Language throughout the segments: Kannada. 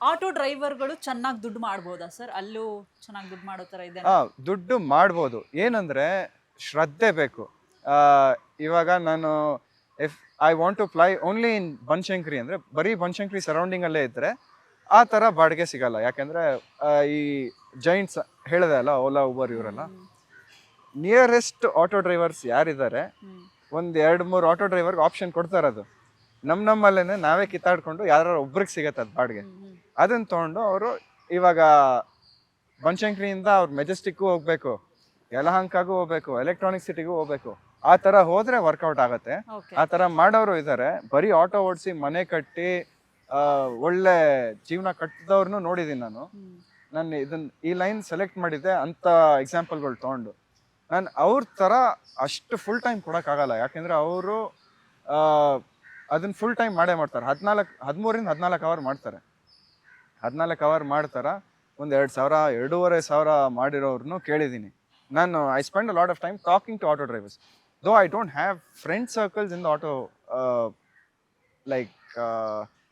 ಆಟೋ ಡ್ರೈವರ್ಗಳು ಚೆನ್ನಾಗಿ ದುಡ್ಡು ಮಾಡ್ಬೋದಾ ಸರ್? ಅಲ್ಲೂ ಚೆನ್ನಾಗಿ ದುಡ್ಡು ಮಾಡೋ ಥರ ಇದೆ ಹಾಂ ದುಡ್ಡು ಮಾಡ್ಬೋದು. ಏನಂದ್ರೆ ಶ್ರದ್ಧೆ ಬೇಕು. ಆ, ಇವಾಗ ನಾನು if I want to fly only in Banashankari ಅಂದ್ರೆ ಬರೀ ಬನಶಂಕರಿ ಸರೌಂಡಿಂಗ್ ಅಲ್ಲೇ ಇದ್ರೆ ಆ ತರ ಬಾಡಿಗೆ ಸಿಗಲ್ಲ. ಯಾಕಂದ್ರೆ ಈ ಜೈಂಟ್ಸ್ ಹೇಳಿದೆ ಅಲ್ಲ ಓಲಾ ಉಬರ್ ಇವರೆಲ್ಲ. ನಿಯರೆಸ್ಟ್ ಆಟೋ ಡ್ರೈವರ್ಸ್ ಯಾರಿದ್ದಾರೆ? ಒಂದು ಎರಡು ಮೂರು ಆಟೋ ಡ್ರೈವರ್ಗೆ ಆಪ್ಷನ್ ಕೊಡ್ತಾರೆ ಅದು ನಮ್ ನಮ್ಮಲ್ಲೇನೆ ನಾವೇ ಕಿತ್ತಾಡ್ಕೊಂಡು ಯಾರು ಒಬ್ರಿಗೆ ಸಿಗತ್ತೆ ಅದು ಬಾಡಿಗೆ. ಅದನ್ನ ತೊಗೊಂಡು ಅವರು ಇವಾಗ ಬನಶಂಕರಿಯಿಂದ ಅವ್ರು ಮೆಜೆಸ್ಟಿಕ್ಗೂ ಹೋಗ್ಬೇಕು ಯಲಹಂಕಾಗೂ ಹೋಗ್ಬೇಕು ಎಲೆಕ್ಟ್ರಾನಿಕ್ ಸಿಟಿಗೂ ಹೋಗ್ಬೇಕು. ಆ ಥರ ಹೋದ್ರೆ ವರ್ಕೌಟ್ ಆಗುತ್ತೆ. ಆ ತರ ಮಾಡೋರು ಇದ್ದಾರೆ ಬರೀ ಆಟೋ ಓಡಿಸಿ ಮನೆ ಕಟ್ಟಿ ಒಳ್ಳೆ ಜೀವನ ಕಟ್ಟಿದವ್ರನ್ನು ನೋಡಿದ್ದೀನಿ ನಾನು. ನಾನು ಇದನ್ನ ಈ ಲೈನ್ ಸೆಲೆಕ್ಟ್ ಮಾಡಿದ್ದೆ ಅಂತ ಎಕ್ಸಾಂಪಲ್ಗಳು ತಗೊಂಡು. ನಾನು ಅವ್ರ ಥರ ಅಷ್ಟು ಫುಲ್ ಟೈಮ್ ಕೊಡೋಕ್ಕಾಗಲ್ಲ ಯಾಕೆಂದ್ರೆ ಅವರು ಅದನ್ನ ಫುಲ್ ಟೈಮ್ ಮಾಡೇ ಮಾಡ್ತಾರೆ. ಹದಿನಾಲ್ಕು ಹದಿಮೂರಿಂದ ಹದಿನಾಲ್ಕು ಅವರ್ ಮಾಡ್ತಾರೆ. ಹದಿನಾಲ್ಕು ಕವರ್ ಮಾಡ್ತಾರ. ಒಂದು ಎರಡು ಸಾವಿರ, ಎರಡೂವರೆ ಸಾವಿರ ಮಾಡಿರೋರ್ನು ಕೇಳಿದ್ದೀನಿ ನಾನು I spend a lot of time talking to auto drivers though I don't have friend circles in the auto like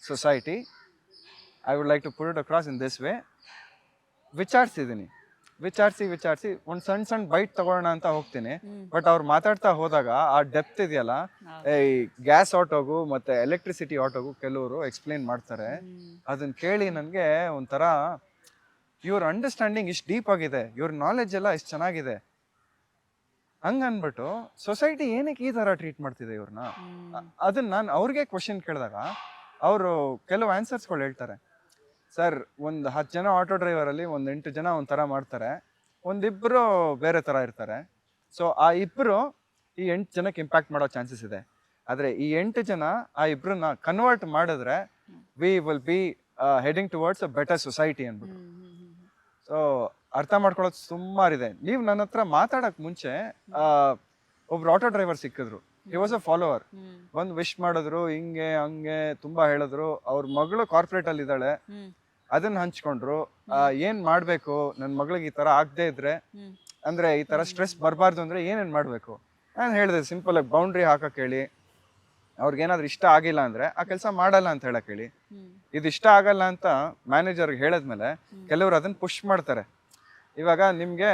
society I would like to put it across in this way ವಿಚಾರಿಸಿದ್ದೀನಿ ವಿಚಾರಿಸಿ ವಿಚಾರಿಸಿ ಒಂದ್ ಸಣ್ಣ ಸಣ್ಣ ಬೈಟ್ ತಗೊಳ್ಳೋಣ ಅಂತ ಹೋಗ್ತೀನಿ. ಬಟ್ ಅವ್ರು ಮಾತಾಡ್ತಾ ಹೋದಾಗ ಆ ಡೆಪ್ತ್ ಇದೆಯಲ್ಲ ಈ ಗ್ಯಾಸ್ ಆಟೋಗು ಮತ್ತೆ ಎಲೆಕ್ಟ್ರಿಸಿಟಿ ಆಟೋಗು ಕೆಲವರು ಎಕ್ಸ್ಪ್ಲೇನ್ ಮಾಡ್ತಾರೆ. ಅದನ್ನ ಕೇಳಿ ನನಗೆ ಒಂಥರ ಇವ್ರ ಅಂಡರ್ಸ್ಟ್ಯಾಂಡಿಂಗ್ ಇಷ್ಟು ಡೀಪ್ ಆಗಿದೆ. ಇವ್ರ ನಾಲೆಜ್ ಎಲ್ಲ ಇಷ್ಟು ಚೆನ್ನಾಗಿದೆ. ಹಂಗ ಅನ್ಬಿಟ್ಟು ಸೊಸೈಟಿ ಏನಕ್ಕೆ ಈ ತರ ಟ್ರೀಟ್ ಮಾಡ್ತಿದೆ ಇವ್ರನ್ನ ಅದನ್ನ ನಾನು ಅವ್ರಿಗೆ ಕ್ವಶನ್ ಕೇಳಿದಾಗ ಅವರು ಕೆಲವು ಆನ್ಸರ್ಸ್ಗಳು ಹೇಳ್ತಾರೆ. ಸರ್ ಒಂದು ಹತ್ತು ಜನ ಆಟೋ ಡ್ರೈವರಲ್ಲಿ ಒಂದು ಎಂಟು ಜನ ಒಂಥರ ಮಾಡ್ತಾರೆ. ಒಂದಿಬ್ಬರು ಬೇರೆ ಥರ ಇರ್ತಾರೆ. ಸೊ ಆ ಇಬ್ಬರು ಈ ಎಂಟು ಜನಕ್ಕೆ ಇಂಪ್ಯಾಕ್ಟ್ ಮಾಡೋ ಚಾನ್ಸಸ್ ಇದೆ. ಆದರೆ ಈ ಎಂಟು ಜನ ಆ ಇಬ್ಬರನ್ನ ಕನ್ವರ್ಟ್ ಮಾಡಿದ್ರೆ we will be heading towards a better society ಅಂದ್ಬಿಟ್ಟು. ಸೊ ಅರ್ಥ ಮಾಡ್ಕೊಳ್ಳೋದು ಸುಮಾರಿದೆ ನೀವು ನನ್ನ ಹತ್ರ ಮಾತಾಡಕ್ ಮುಂಚೆ ಒಬ್ರು ಆಟೋ ಡ್ರೈವರ್ ಸಿಕ್ಕಿದ್ರು. ಹಿ ವಾಸ್ ಅ ಫಾಲೋವರ್ ಬಂದು ವಿಶ್ ಮಾಡಿದ್ರು ಹಿಂಗೆ ಹಂಗೆ ತುಂಬಾ ಹೇಳಿದ್ರು. ಅವ್ರ ಮಗಳು ಕಾರ್ಪೊರೇಟ್ ಅಲ್ಲಿ ಇದ್ದಾಳೆ ಅದನ್ನ ಹಂಚ್ಕೊಂಡ್ರು. ಆ, ಏನ್ ಮಾಡ್ಬೇಕು? ನನ್ನ ಮಗಳಿಗೆ ಈ ತರ ಆಗದೆ ಇದ್ರೆ ಅಂದ್ರೆ ಈ ತರ ಸ್ಟ್ರೆಸ್ ಬರಬಾರ್ದು ಅಂದ್ರೆ ಏನೇನ್ ಮಾಡ್ಬೇಕು? ನಾನು ಹೇಳಿದೆ ಸಿಂಪಲ್ ಆಗಿ ಬೌಂಡ್ರಿ ಹಾಕಕ್ ಹೇಳಿ ಅವ್ರಿಗೆ ಏನಾದ್ರು ಇಷ್ಟ ಆಗಿಲ್ಲ ಅಂದ್ರೆ ಆ ಕೆಲಸ ಮಾಡಲ್ಲ ಅಂತ ಹೇಳಕ್ ಹೇಳಿ ಇದು ಇಷ್ಟ ಆಗಲ್ಲ ಅಂತ ಮ್ಯಾನೇಜರ್ಗೆ ಹೇಳಿದ್ಮೇಲೆ ಕೆಲವರು ಅದನ್ನ ಪುಷ್ ಮಾಡ್ತಾರೆ. ಇವಾಗ ನಿಮ್ಗೆ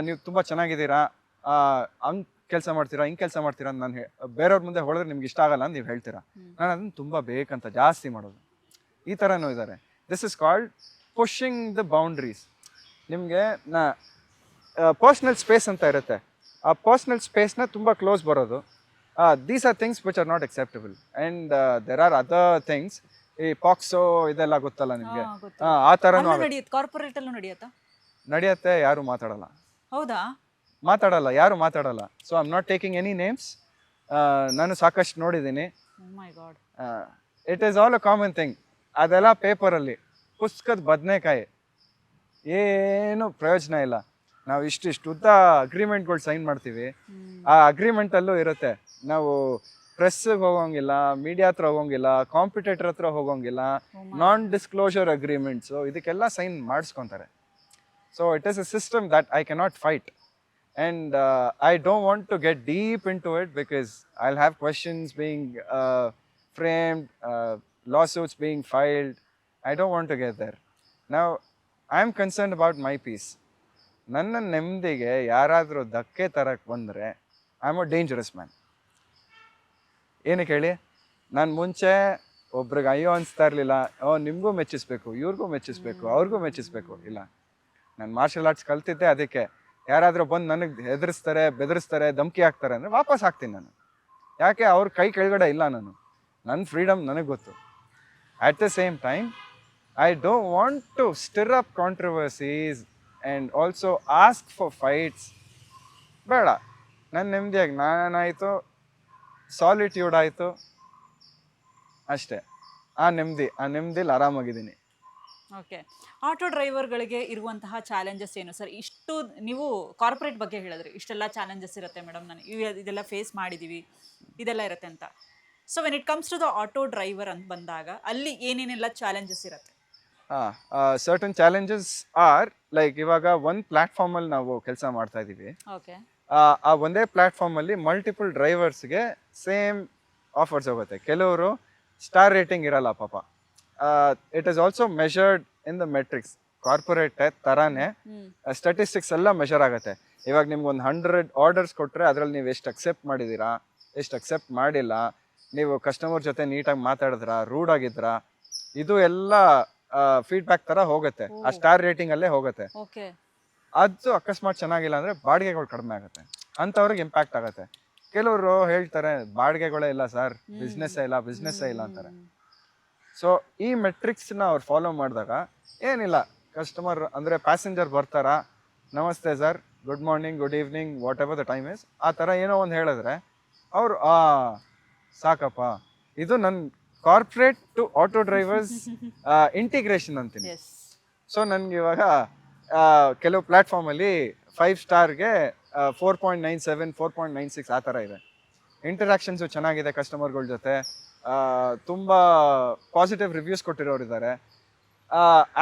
ನೀವು ತುಂಬಾ ಚೆನ್ನಾಗಿದ್ದೀರಾ? ಆ, ಹಂಗ್ ಕೆಲಸ ಮಾಡ್ತೀರಾ ಹಿಂಗ್ ಕೆಲಸ ಮಾಡ್ತೀರಾ ಅಂತ ನಾನು ಬೇರೆಯವ್ರ ಮುಂದೆ ಹೊಡೆದ್ರೆ ನಿಮ್ಗೆ ಇಷ್ಟ ಆಗಲ್ಲ ಅಂತ ನೀವು ಹೇಳ್ತೀರಾ? ನಾನು ಅದನ್ನ ತುಂಬಾ ಬೇಕಂತ ಜಾಸ್ತಿ ಮಾಡೋದು. ಈ ಥರನೂ ಇದ್ದಾರೆ this is called pushing the boundaries ನಿಮಗೆ ನಾ ಪರ್ಸ್ನಲ್ ಸ್ಪೇಸ್ ಅಂತ ಇರುತ್ತೆ. ಆ ಪರ್ಸ್ನಲ್ ಸ್ಪೇಸ್ನ ತುಂಬ ಕ್ಲೋಸ್ ಬರೋದು. These are things which are not acceptable and there are other things ಈ ಪಾಕ್ಸೋ ಇದೆಲ್ಲ ಗೊತ್ತಲ್ಲ ನಿಮಗೆ? ಆ ಥರನೂ ನಡೆಯುತ್ತೆ. ಕಾರ್ಪೊರೇಟ್ ಅಲ್ಲೂ ನಡೆಯುತ್ತಾ? ನಡೆಯುತ್ತೆ ಯಾರು ಮಾತಾಡಲ್ಲ. ಹೌದಾ? ಮಾತಾಡಲ್ಲ ಯಾರು ಮಾತಾಡಲ್ಲ. So I am not taking any names ನಾನು ಸಾಕಷ್ಟು ನೋಡಿದ್ದೀನಿ. It is all a common thing ಅದೆಲ್ಲ ಪೇಪರಲ್ಲಿ ಪುಸ್ತಕದ ಬದನೆಕಾಯಿ. ಏನು ಪ್ರಯೋಜನ ಇಲ್ಲ. ನಾವು ಇಷ್ಟು ಇಷ್ಟು ಉದ್ದ ಅಗ್ರಿಮೆಂಟ್ಗಳು ಸೈನ್ ಮಾಡ್ತೀವಿ. ಆ ಅಗ್ರಿಮೆಂಟಲ್ಲೂ ಇರುತ್ತೆ. ನಾವು ಪ್ರೆಸ್ಸಿಗೆ ಹೋಗೋಂಗಿಲ್ಲ ಮೀಡಿಯಾ ಹತ್ರ ಹೋಗೋಂಗಿಲ್ಲ ಕಾಂಪಿಟೇಟರ್ ಹತ್ರ ಹೋಗೋಂಗಿಲ್ಲ ನಾನ್ ಡಿಸ್ಕ್ಲೋಷರ್ ಅಗ್ರಿಮೆಂಟ್ಸು ಇದಕ್ಕೆಲ್ಲ sign ಮಾಡಿಸ್ಕೊತಾರೆ. So it is a system that I cannot fight and I don't want to get deep into it because I have questions being framed lawsuits being filed. I don't want to get there. Now, I am concerned about my peace. ನನ್ನ ನೆಮ್ಮದಿಗೆ ಯಾರಾದರೂ ಧಕ್ಕೆ ತರಕ್ಕೆ ಬಂದರೆ I am a dangerous man ಏನಕ್ಕೆ ಹೇಳಿ? ನಾನು ಮುಂಚೆ ಒಬ್ರಿಗೆ ಅಯ್ಯೋ ಅನಿಸ್ತಾ ಇರಲಿಲ್ಲ. ಓ ನಿಮಗೂ ಮೆಚ್ಚಿಸ್ಬೇಕು ಇವ್ರಿಗೂ ಮೆಚ್ಚಿಸ್ಬೇಕು ಅವ್ರಿಗೂ ಮೆಚ್ಚಿಸ್ಬೇಕು. ಇಲ್ಲ. ನಾನು ಮಾರ್ಷಲ್ ಆರ್ಟ್ಸ್ ಕಲ್ತಿದ್ದೆ ಅದಕ್ಕೆ. ಯಾರಾದರೂ ಬಂದು ನನಗೆ ಹೆದರಿಸ್ತಾರೆ ಬೆದರಿಸ್ತಾರೆ ಧಮಕಿ ಹಾಕ್ತಾರೆ ಅಂದರೆ ವಾಪಸ್ ಹಾಕ್ತೀನಿ ನಾನು. ಯಾಕೆ? ಅವ್ರ ಕೈ ಕೆಳಗಡೆ ಇಲ್ಲ ನಾನು. ನನ್ನ ಫ್ರೀಡಮ್ ನನಗೆ ಗೊತ್ತು. At the same time, I don't want to stir up controversies and also ask for fights. ಬೇಡ. ನನ್ನ ನೆಮ್ಮದಿಯಾಗಿ ನಾನಾಯಿತು ಸಾಲಿಟ್ಯೂಡ್ ಆಯಿತು. ಅಷ್ಟೇ. ಆ ನೆಮ್ಮದಿ ಆ ನೆಮ್ಮದಿಲಿ ಆರಾಮಾಗಿದ್ದೀನಿ. ಓಕೆ ಆಟೋ ಡ್ರೈವರ್ಗಳಿಗೆ ಇರುವಂತಹ ಚಾಲೆಂಜಸ್ ಏನು? ಸರ್ ಇಷ್ಟು ನೀವು ಕಾರ್ಪೊರೇಟ್ ಬಗ್ಗೆ ಹೇಳಿದ್ರಿ. ಇಷ್ಟೆಲ್ಲ ಚಾಲೆಂಜಸ್ ಇರುತ್ತೆ ಮೇಡಮ್. ನಾನು ಇದೆಲ್ಲ ಫೇಸ್ ಮಾಡಿದ್ದೀವಿ ಇದೆಲ್ಲ ಇರುತ್ತೆ ಅಂತ. So when it comes to the auto driver ಅಂತ ಬಂದಾಗ ಅಲ್ಲಿ ಏನೇನೆಲ್ಲ ಚಾಲೆಂಜಸ್ ಇರುತ್ತೆ? ಸರ್ಟನ್ ಚಾಲೆಂಜಸ್ ಆರ್ ಲೈಕ್ ಇವಾಗ ಒಂದು ಪ್ಲ್ಯಾಟ್ಫಾರ್ಮಲ್ಲಿ ನಾವು ಕೆಲಸ ಮಾಡ್ತಾ ಇದ್ದೀವಿ. ಓಕೆ ಆ ಒಂದೇ ಪ್ಲ್ಯಾಟ್ಫಾರ್ಮಲ್ಲಿ ಮಲ್ಟಿಪಲ್ ಡ್ರೈವರ್ಸ್ಗೆ ಸೇಮ್ ಆಫರ್ಸ್ ಹೋಗುತ್ತೆ. ಕೆಲವರು ಸ್ಟಾರ್ ರೇಟಿಂಗ್ ಇರಲ್ಲ ಪಾಪ. It is also measured in the metrics corporate ತರಾನೇ ಸ್ಟಾಟಿಸ್ಟಿಕ್ಸ್ ಎಲ್ಲ ಮೆಷರ್ ಆಗುತ್ತೆ. ಇವಾಗ ನಿಮ್ಗೆ ಒಂದು ಹಂಡ್ರೆಡ್ ಆರ್ಡರ್ಸ್ ಕೊಟ್ಟರೆ ಅದರಲ್ಲಿ ನೀವು ಎಷ್ಟು ಅಕ್ಸೆಪ್ಟ್ ಮಾಡಿದ್ದೀರಾ ಎಷ್ಟು ಅಕ್ಸೆಪ್ಟ್ ಮಾಡಿಲ್ಲ ನೀವು ಕಸ್ಟಮರ್ ಜೊತೆ ನೀಟಾಗಿ ಮಾತಾಡಿದ್ರಾ ರೂಡ್ ಆಗಿದ್ರಾ ಇದು ಎಲ್ಲ ಫೀಡ್ಬ್ಯಾಕ್ ತರ ಹೋಗುತ್ತೆ. ಆ ಸ್ಟಾರ್ ರೇಟಿಂಗ್ ಅಲ್ಲೇ ಹೋಗುತ್ತೆ. ಅದು ಅಕಸ್ಮಾತ್ ಚೆನ್ನಾಗಿಲ್ಲ ಅಂದ್ರೆ ಬಾಡಿಗೆಗಳು ಕಡಿಮೆ ಆಗುತ್ತೆ. ಅಂತವ್ರಿಗೆ ಇಂಪ್ಯಾಕ್ಟ್ ಆಗುತ್ತೆ. ಕೆಲವರು ಹೇಳ್ತಾರೆ ಬಾಡಿಗೆಗಳೇ ಇಲ್ಲ ಸರ್ ಬಿಸ್ನೆಸ್ ಇಲ್ಲ ಬಿಸ್ನೆಸ್ ಇಲ್ಲ ಅಂತಾರೆ. ಸೊ ಈ ಮೆಟ್ರಿಕ್ಸ್ನ ಅವ್ರು ಫಾಲೋ ಮಾಡಿದಾಗ ಏನಿಲ್ಲ. ಕಸ್ಟಮರ್ ಅಂದರೆ ಪ್ಯಾಸೆಂಜರ್ ಬರ್ತಾರಾ ನಮಸ್ತೆ sir good morning good evening whatever the time is ಆ ಥರ ಏನೋ ಒಂದು ಹೇಳಿದ್ರೆ ಅವರು ಆ ಸಾಕಪ್ಪ. ಇದು ನನ್ನ corporate to auto drivers integration ಅಂತೀನಿ. ಸೊ ನನಗೆ ಇವಾಗ ಕೆಲವು ಪ್ಲ್ಯಾಟ್ಫಾರ್ಮಲ್ಲಿ five ಸ್ಟಾರ್ಗೆ four point nine seven four point nine six ಆ ಥರ ಇದೆ. ಇಂಟರಾಕ್ಷನ್ಸು ಚೆನ್ನಾಗಿದೆ ಕಸ್ಟಮರ್ಗಳ ಜೊತೆ. ತುಂಬ ಪಾಸಿಟಿವ್ ರಿವ್ಯೂಸ್ ಕೊಟ್ಟಿರೋರು ಇದ್ದಾರೆ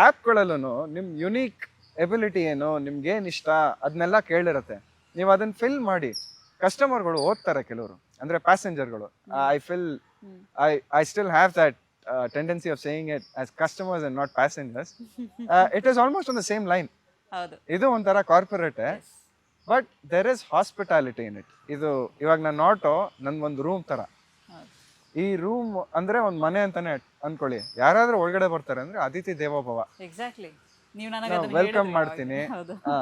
ಆ್ಯಪ್ಗಳಲ್ಲೂ ನಿಮ್ಮ ಯುನೀಕ್ ಎಬಿಲಿಟಿ ಏನು ನಿಮ್ಗೇನು ಏನು ಇಷ್ಟ ಅದನ್ನೆಲ್ಲ ಕೇಳಿರುತ್ತೆ. ನೀವು ಅದನ್ನು ಫಿಲ್ ಮಾಡಿ. ಕಸ್ಟಮರ್ಗಳು ಓದ್ತಾರೆ ಕೆಲವರು. ಅಂದರೆ ಪ್ಯಾಸೆಂಜರ್ಗಳು I feel I I still have that tendency of saying it as customers and not passengers it is almost on the same line ಇದು ಒಂಥರ corporate but there is hospitality in it ಇದು ಇವಾಗ ನನ್ನ ಆಟೋ ನನ್ ಒಂದು ರೂಮ್ ತರ ಈ ರೂಮ್ ಅಂದ್ರೆ ಒಂದು ಮನೆ ಅಂತಾನೆ ಅನ್ಕೊಳ್ಳಿ. ಯಾರಾದ್ರೂ ಒಳಗಡೆ ಬರ್ತಾರೆ ಅಂದ್ರೆ ಅತಿಥಿ ದೇವೋಭವ. ಎಕ್ಸಾಕ್ಟ್ಲಿ ನೀವು ನನಗೆ ಅದನ್ನ ವೆಲ್ಕಮ್ ಹೇಳಿದ್ರಿ ಮಾಡ್ತೀನಿ. ಅವಾಗ. ಹೌದು. ಹಾ.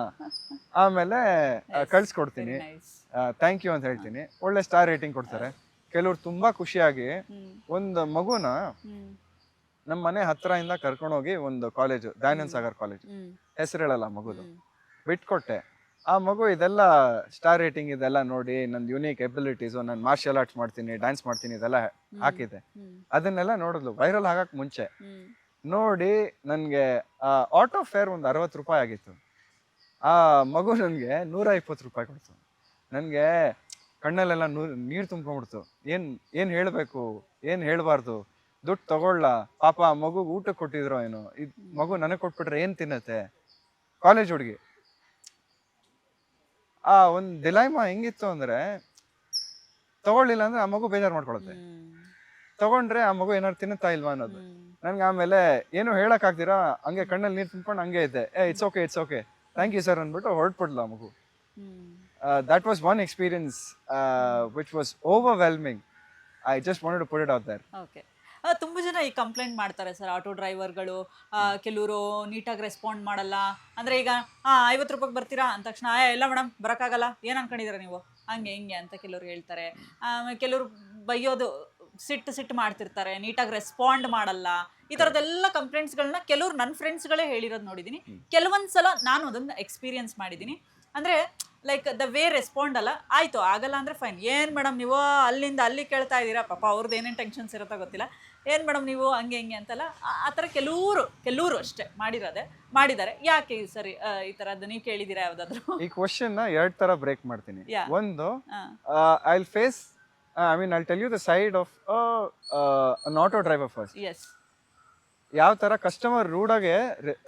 ಆಮೇಲೆ ಆ, ಕಳ್ಸ್ಕೊಡ್ತೀನಿ. Very ಥ್ಯಾಂಕ್ ಯು ಅಂತ ಹೇಳ್ತೀನಿ. ಒಳ್ಳೆ ಸ್ಟಾರ್ ರೇಟಿಂಗ್ ಕೊಡ್ತಾರೆ. ಕೆಲವ್ರು ತುಂಬಾ ಖುಷಿಯಾಗಿ ಹ್ಮ್. ಒಂದು ಮಗುನ ಹ್ಮ್. ನಮ್ಮ ಮನೆ ಕರ್ಕೊಂಡು ಕರ್ಕೊಂಡೋಗಿ ಒಂದು college Dayanand Sagar college hmm. ಹೆಸರು ಹೇಳಲ್ಲ ಮಗುದು. ಹ್ಮ್. ಬಿಟ್ಕೊಟ್ಟೆ. ಆ ಮಗು ಇದೆಲ್ಲ ಸ್ಟಾರ್ ರೇಟಿಂಗ್ ಇದೆಲ್ಲ ನೋಡಿ ನಂದು ಯುನೀಕ್ ಎಬಿಲಿಟೀಸು ನಾನು ಮಾರ್ಷಲ್ ಆರ್ಟ್ಸ್ ಮಾಡ್ತೀನಿ ಡ್ಯಾನ್ಸ್ ಮಾಡ್ತೀನಿ ಇದೆಲ್ಲ ಹಾಕಿದೆ. ಹ್ಮ್. ಅದನ್ನೆಲ್ಲ ನೋಡಿದ್ಲು ವೈರಲ್ ಆಗಕ್ ಮುಂಚೆ. ಹ್ಮ್. ನೋಡಿ ನನಗೆ ಆಟೋ ಫೇರ್ ಒಂದು ಅರವತ್ತು ರೂಪಾಯಿ ಆಗಿತ್ತು. ಆ ಮಗು ನನಗೆ ನೂರ ಇಪ್ಪತ್ತು ರೂಪಾಯಿ ಕೊಡ್ತು. ನನಗೆ ಕಣ್ಣಲ್ಲೆಲ್ಲ ನೂ, ನೀರು ತುಂಬ್ಕೊಂಡ್ಬಿಡ್ತು. ಏನು ಏನು ಹೇಳಬೇಕು? ಏನು ಹೇಳಬಾರ್ದು? ದುಡ್ಡು ತಗೊಳ್ಳ. ಪಾಪ ಆ ಮಗುಗೆ ಊಟ ಕೊಟ್ಟಿದ್ರೋ ಏನೋ. ಇದು ಮಗು ನನಗೆ ಕೊಟ್ಬಿಟ್ರೆ ಏನು ತಿನ್ನತ್ತೆ? ಕಾಲೇಜ್ ಹುಡುಗಿ. ಆ, ಒಂದು ದಿಲಾಯ್ಮ ಹೆಂಗಿತ್ತು ಅಂದ್ರೆ, ತಗೊಳ್ಳಿಲ್ಲ ಅಂದ್ರೆ ಆ ಮಗು ಬೇಜಾರು ಮಾಡ್ಕೊಳುತ್ತೆ. ತಗೊಂಡ್ರೆ ಆ ಮಗು ಏನಾದ್ರು ತಿನ್ನುತ್ತಾ ಇಲ್ವಾ ಅನ್ನೋದು. ನನ್ಗೆ ಆಮೇಲೆ ಏನು ಹೇಳಕ್ ಆಗ್ತೀರಾ ಹಂಗೆ ಕಣ್ಣಲ್ಲಿ ನೀರು ತುಂಬ್ಕೊಂಡು ಹಂಗೆ ಇದ್ದೆ. ಏ it's okay it's okay thank you sir ಅಂದ್ಬಿಟ್ಟು ಹೊರಟ್ಬಿಡ್ಲ ಆ ಮಗು. That that was one experience which was overwhelming I just wanted to put it out there okay ತುಂಬ ಜನ ಈ ಕಂಪ್ಲೇಂಟ್ ಮಾಡ್ತಾರೆ ಸರ್ ಆಟೋ ಡ್ರೈವರ್ಗಳು ಕೆಲವರು ನೀಟಾಗಿ ರೆಸ್ಪಾಂಡ್ ಮಾಡಲ್ಲ. ಅಂದರೆ ಈಗ ಹಾಂ ಐವತ್ತು ರೂಪಾಯಿಗೆ ಬರ್ತೀರಾ? ಅಂದ ತಕ್ಷಣ ಆಯಾ ಇಲ್ಲ ಮೇಡಮ್ ಬರೋಕ್ಕಾಗಲ್ಲ. ಏನು ಅನ್ಕೊಂಡಿದ್ದೀರಾ ನೀವು? ಹಂಗೆ ಹಿಂಗೆ ಅಂತ ಕೆಲವರು ಹೇಳ್ತಾರೆ. ಕೆಲವರು ಬೈಯೋದು ಸಿಟ್ಟು ಸಿಟ್ಟು ಮಾಡ್ತಿರ್ತಾರೆ ನೀಟಾಗಿ ರೆಸ್ಪಾಂಡ್ ಮಾಡಲ್ಲ ಈ ಥರದ್ದೆಲ್ಲ ಕಂಪ್ಲೇಂಟ್ಸ್ಗಳನ್ನ ಕೆಲವ್ರು ನನ್ನ ಫ್ರೆಂಡ್ಸ್ಗಳೇ ಹೇಳಿರೋದು ನೋಡಿದ್ದೀನಿ ಕೆಲವೊಂದು ಸಲ ನಾನು ಅದನ್ನು ಎಕ್ಸ್ಪೀರಿಯನ್ಸ್ ಮಾಡಿದ್ದೀನಿ ಅಂದರೆ ಲೈಕ್ ದ ವೇ ರೆಸ್ಪಾಂಡ್ ಅಲ್ಲ ಆಯಿತು ಆಗಲ್ಲ ಅಂದರೆ ಫೈನ್ ಏನು ಮೇಡಮ್ ನೀವು ಅಲ್ಲಿಂದ ಅಲ್ಲಿ ಕೇಳ್ತಾ ಇದ್ದೀರಾ? ಪಾಪ ಅವ್ರದ್ದು ಏನೇನು ಟೆನ್ಷನ್ಸ್ ಇರುತ್ತೋ ಗೊತ್ತಿಲ್ಲ. ಏನು ಮೇಡಮ್ ನೀವು ಹಂಗೆ ಹಿಂಗೆ ಅಂತಲ್ಲ ಆ- ಥರ ಕೆಲವರು ಕೆಲವರು ಅಷ್ಟೇ ಮಾಡಿರೋದೆ ಮಾಡಿದ್ದಾರೆ. ಯಾಕೆ ಸರಿ ಈ ಥರದ್ದು ನೀವು ಕೇಳಿದ್ದೀರಾ ಯಾವುದಾದ್ರು? ಈ ಕ್ವಶನ್ನ ಎರಡು ಥರ ಬ್ರೇಕ್ ಮಾಡ್ತೀನಿ. ಒಂದು I'll I face I mean I tell you the side of an auto driver first as ಯಾವ ತರ ಕಸ್ಟಮರ್ ರೂಡಾಗೆ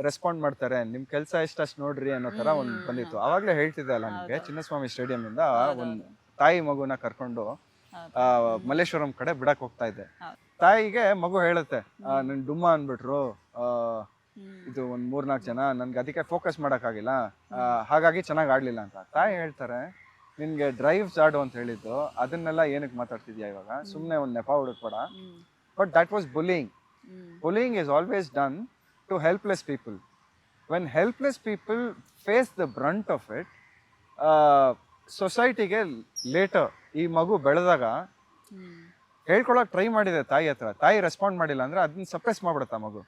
ರೆಸ್ಪಾಂಡ್ ಮಾಡ್ತಾರೆ? ನಿಮ್ ಕೆಲಸ ಎಷ್ಟಷ್ಟು ನೋಡ್ರಿ ಅನ್ನೋ ತರ ಒಂದು ಬಂದಿತ್ತು. ಅವಾಗಲೇ ಹೇಳ್ತಿದ್ದೆ ಅಲ್ಲ ನಿಮ್ಗೆ ಚಿನ್ನಸ್ವಾಮಿ ಸ್ಟೇಡಿಯಂ ಇಂದ ಒಂದ್ ತಾಯಿ ಮಗುನ ಕರ್ಕೊಂಡು ಮಲ್ಲೇಶ್ವರಂ ಕಡೆ ಬಿಡಕ್ ಹೋಗ್ತಾ ಇದ್ದೆ ತಾಯಿಗೆ ಮಗು ಹೇಳುತ್ತೆ ನನ್ ಡುಮ್ಮ ಅನ್ಬಿಟ್ರು ಇದು ಒಂದ್ ಮೂರ್ನಾಲ್ಕು ಜನ ನನ್ಗೆ ಅದಕ್ಕೆ ಫೋಕಸ್ ಮಾಡೋಕ್ಕಾಗಿಲ್ಲ ಹಾಗಾಗಿ ಚೆನ್ನಾಗಿ ಆಡ್ಲಿಲ್ಲ ಅಂತ. ತಾಯಿ ಹೇಳ್ತಾರೆ ನಿನ್ಗೆ ಡ್ರೈವ್ ಜಾಡು ಅಂತ ಹೇಳಿದ್ದು ಅದನ್ನೆಲ್ಲ ಏನಕ್ಕೆ ಮಾತಾಡ್ತಿದ್ಯಾ ಇವಾಗ? ಸುಮ್ಮನೆ ಒಂದು ನೆಪ ಹುಡುಕ್ಬೇಡ. But that was bullying bullying is always done to helpless people when helpless people face the brunt of it ಸೊಸೈಟಿಗೆ ಲೇಟರ್ ಈ ಮಗು ಬೆಳೆದಾಗ. ಹೇಳ್ಕೊಳಕ್ ಟ್ರೈ ಮಾಡಿದೆ ತಾಯಿ ಹತ್ರ. ತಾಯಿ ರೆಸ್ಪಾಂಡ್ ಮಾಡಿಲ್ಲ ಅಂದ್ರೆ ಅದನ್ನ ಸಪ್ರೆಸ್ ಮಾಡ್ಬಿಡುತ್ತೆ ಮಗು.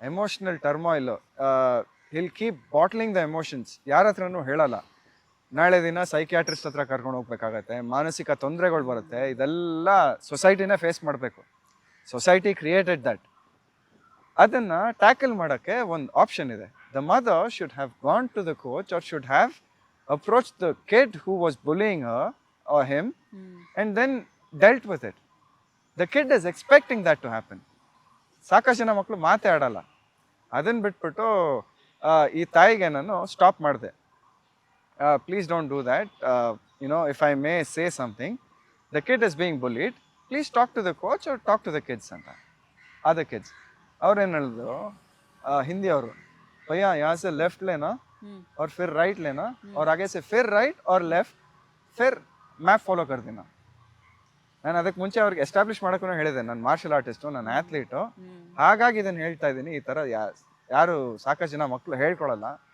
Emotional turmoil he'll keep bottling the emotions ಯಾರ ಹತ್ರನೂ ಹೇಳಲ್ಲ. ನಾಳೆ ದಿನ ಸೈಕ್ಯಾಟ್ರಿಸ್ಟ್ ಹತ್ರ ಕರ್ಕೊಂಡು ಹೋಗ್ಬೇಕಾಗತ್ತೆ. ಮಾನಸಿಕ ತೊಂದರೆಗಳು ಬರುತ್ತೆ. ಇದೆಲ್ಲ ಸೊಸೈಟಿನೇ ಫೇಸ್ ಮಾಡಬೇಕು. ಸೊಸೈಟಿ ಕ್ರಿಯೇಟೆಡ್ ದಟ್ ಅದನ್ನು ಟ್ಯಾಕಲ್ ಮಾಡೋಕ್ಕೆ ಒಂದು ಆಪ್ಷನ್ ಇದೆ. The mother should have gone to the coach or should have approach the kid who was bullying him. And then dealt with it the kid is expecting expecting to happen. ಸಾಕಷ್ಟು ಜನ ಮಕ್ಕಳು ಮಾತೇ ಆಡಲ್ಲ ಅದನ್ನು ಬಿಟ್ಬಿಟ್ಟು ಈ ತಾಯಿಗೆ ನಾನು ಸ್ಟಾಪ್ ಮಾಡಿದೆ. please don't do that you know if I may say something the kid is being bullied please talk to the coach or talk to the kids ಅಂತ ಆದ ಕಿಡ್ಸ್ ಅವ್ರೇನು ಹೇಳಿದ್ರು ಆ, ಹಿಂದಿ ಅವರು ಭಯ್ಯ यहाँ से लेफ्ट लेना ಹ್ಮ್ और फिर राइट लेना और आगे से फिर राइट और लेफ्ट फिर मैप ಫಾಲೋ कर देना ನಾನು ಅದಕ್ಕೆ ಮುಂಚೆ ಅವ್ರಿಗೆ ಎಸ್ಟಾಬ್ಲಿಷ್ ಮಾಡೋಕ್ಕೂ ಹೇಳಿದೆ ನಾನು ಮಾರ್ಷಲ್ ಆರ್ಟಿಸ್ಟು ನಾನು ಆ್ಯತ್ಲೀಟು ಹ್ಮ್ ಹಾಗಾಗಿ ಇದನ್ನು ಹೇಳ್ತಾ ಇದ್ದೀನಿ ಈ ಥರ ಯಾ ಯಾರು ಸಾಕಷ್ಟು ಜನ ಮಕ್ಕಳು ಹೇಳ್ಕೊಳಲ್ಲ ಓಕೆ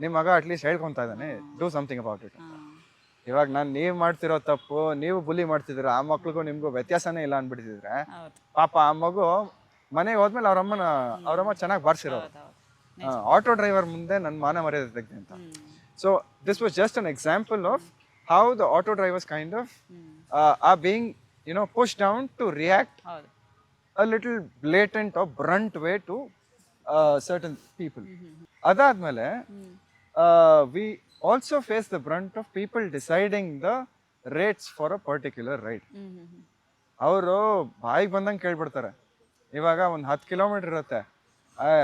ನಿಮ್ಮ ಮಗ ಅಟ್ಲೀಸ್ಟ್ ಹೇಳ್ಕೊಂತ ಇದ್ದಾನೆ. ಡೂ ಸಮಥಿಂಗ್ ಅಬೌಟ್ ಇಟ್ ಇವಾಗ ನಾನು ನೀವು ಮಾಡ್ತಿರೋ ತಪ್ಪು ನೀವು ಬುಲಿ ಮಾಡ್ತಿದ್ದೀರ ಆ ಮಕ್ಳಿಗೂ ನಿಮಗೂ ವ್ಯತ್ಯಾಸನೇ ಇಲ್ಲ ಅಂದ್ಬಿಡ್ತಿದ್ರೆ ಪಾಪ ಆ ಮಗು ಮನೆಗೆ ಹೋದ್ಮೇಲೆ ಅವ್ರಮ್ಮನ ಅವ್ರಮ್ಮ ಚೆನ್ನಾಗಿ ಹೌದು ಆಟೋ ಡ್ರೈವರ್ ಮುಂದೆ ನನ್ನ ಮಾನ ಮರ್ಯಾದೆ ತೆಗ್ದೆ ಅಂತ. So this was just an example of how the auto drivers kind of ah being you know push down to react a little blatant of brunt way way to people. ಅದಾದ್ಮೇಲೆ we also face the brunt of people deciding the rates for a particular ride ಅವರು ಬಾಯಿಗೆ ಬಂದಂಗೆ ಕೇಳ್ಬಿಡ್ತಾರೆ. ಇವಾಗ ಒಂದು ಹತ್ತು ಕಿಲೋಮೀಟರ್ ಇರುತ್ತೆ.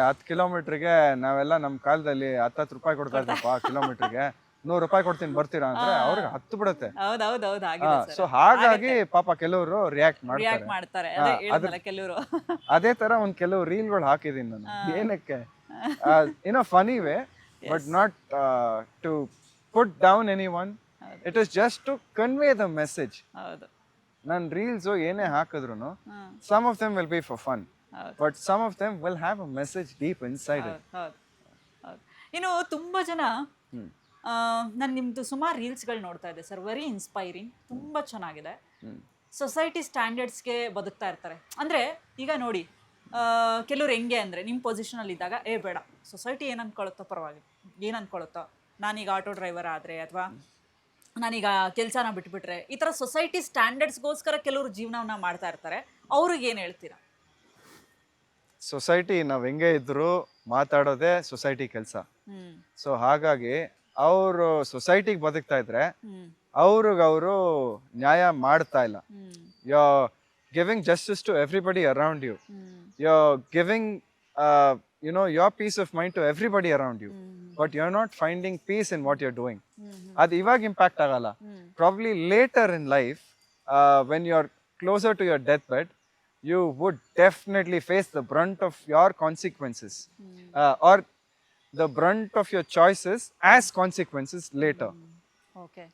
ಹತ್ತು ಕಿಲೋಮೀಟ್ರಿಗೆ ನಾವೆಲ್ಲ ನಮ್ಮ ಕಾಲದಲ್ಲಿ ಹತ್ತತ್ತು ರೂಪಾಯಿ ಕೊಡ್ತಾ ಇದ್ದಪ್ಪ ಕಿಲೋಮೀಟ್ರಿಗೆ ನೂರು ರೂಪಾಯಿ ಕೊಡ್ತೀನಿ ಬರ್ತೀರಾ ಅಂದ್ರೆ ಅವ್ರಿಗೆ ಹತ್ತು ಬಿಡುತ್ತೆ. ಸೊ ಹಾಗಾಗಿ ಪಾಪ ಕೆಲವರು ರಿಯಾಕ್ಟ್ ಮಾಡ್ತಾರೆ. ರಿಯಾಕ್ಟ್ ಮಾಡ್ತಾರೆ. ಅದೇ ಹೇಳಿದ್ನಲ್ಲ ಕೆಲವರು. ಅದೇ ತರ ಒಂದ್ ಕೆಲವು ರೀಲ್ಗಳು ಹಾಕಿದೀನಿ ನಾನು. ಏನಕ್ಕೆ? ಏನೋ funny way but not to put down anyone it is just to convey the message ಹೌದು. ರೀಲ್ಸ್ ರೀಲ್ಸು ಏನೇ ಹಾಕಿದ್ರು ಹ್ಮ್ some of them will be for fun ಹೌದು. But some of them will have a message deep inside it ಹೌದು ಹೌದು ಹೌದು. ಇನ್ನು ತುಂಬಾ ಜನ ನಾನು ನಿಮ್ಮದು ಸುಮಾರು ರೀಲ್ಸ್ಗಳು ನೋಡ್ತಾ ಇದ್ದೆ ಸರ್. ವೆರಿ ಇನ್ಸ್ಪೈರಿಂಗ್ ತುಂಬ ಚೆನ್ನಾಗಿದೆ. ಸೊಸೈಟಿ ಸ್ಟ್ಯಾಂಡರ್ಡ್ಸ್ಗೆ ಬದುಕ್ತಾ ಇರ್ತಾರೆ. ಅಂದರೆ ಈಗ ನೋಡಿ ಕೆಲವ್ರು ಹೆಂಗೆ ಅಂದರೆ ನಿಮ್ಮ ಪೊಸಿಷನಲ್ಲಿ ಇದ್ದಾಗ ಏ ಬೇಡ. ಸೊಸೈಟಿ ಏನು ಅಂದ್ಕೊಳ್ಳುತ್ತೋ ಪರವಾಗಿಲ್ಲ. ಏನು ಅಂದ್ಕೊಳ್ಳುತ್ತೋ ನಾನೀಗ ಆಟೋ ಡ್ರೈವರ್ ಆದರೆ ಅಥವಾ ನಾನೀಗ ಕೆಲಸನ ಬಿಟ್ಬಿಟ್ರೆ. ಈ ಥರ ಸೊಸೈಟಿ ಸ್ಟ್ಯಾಂಡರ್ಡ್ಸ್ಗೋಸ್ಕರ ಕೆಲವರು ಜೀವನವನ್ನ ಮಾಡ್ತಾ ಇರ್ತಾರೆ. ಅವ್ರಿಗೆ ಏನು ಹೇಳ್ತೀರಾ? ಸೊಸೈಟಿ ನಾವು ಹೆಂಗೆ ಇದ್ದರೂ ಮಾತಾಡೋದೇ ಸೊಸೈಟಿ ಕೆಲಸ. ಸೊ ಹಾಗಾಗಿ ಅವರು ಸೊಸೈಟಿಗೆ ಬದುಕ್ತಾ ಇದ್ರೆ ಅವ್ರಿಗೆ ಅವರು ನ್ಯಾಯ ಮಾಡ್ತಾ ಇಲ್ಲ. You're giving justice to everybody around you you're giving you know your peace of mind to everybody around you but you are not finding peace in what you are doing ಅದು ಇವಾಗ ಇಂಪ್ಯಾಕ್ಟ್ ಆಗಲ್ಲ. Probably later in life when you are closer to your death bed you would definitely face the brunt of your consequences are the brunt of your choices as consequences later. Hmm. Okay.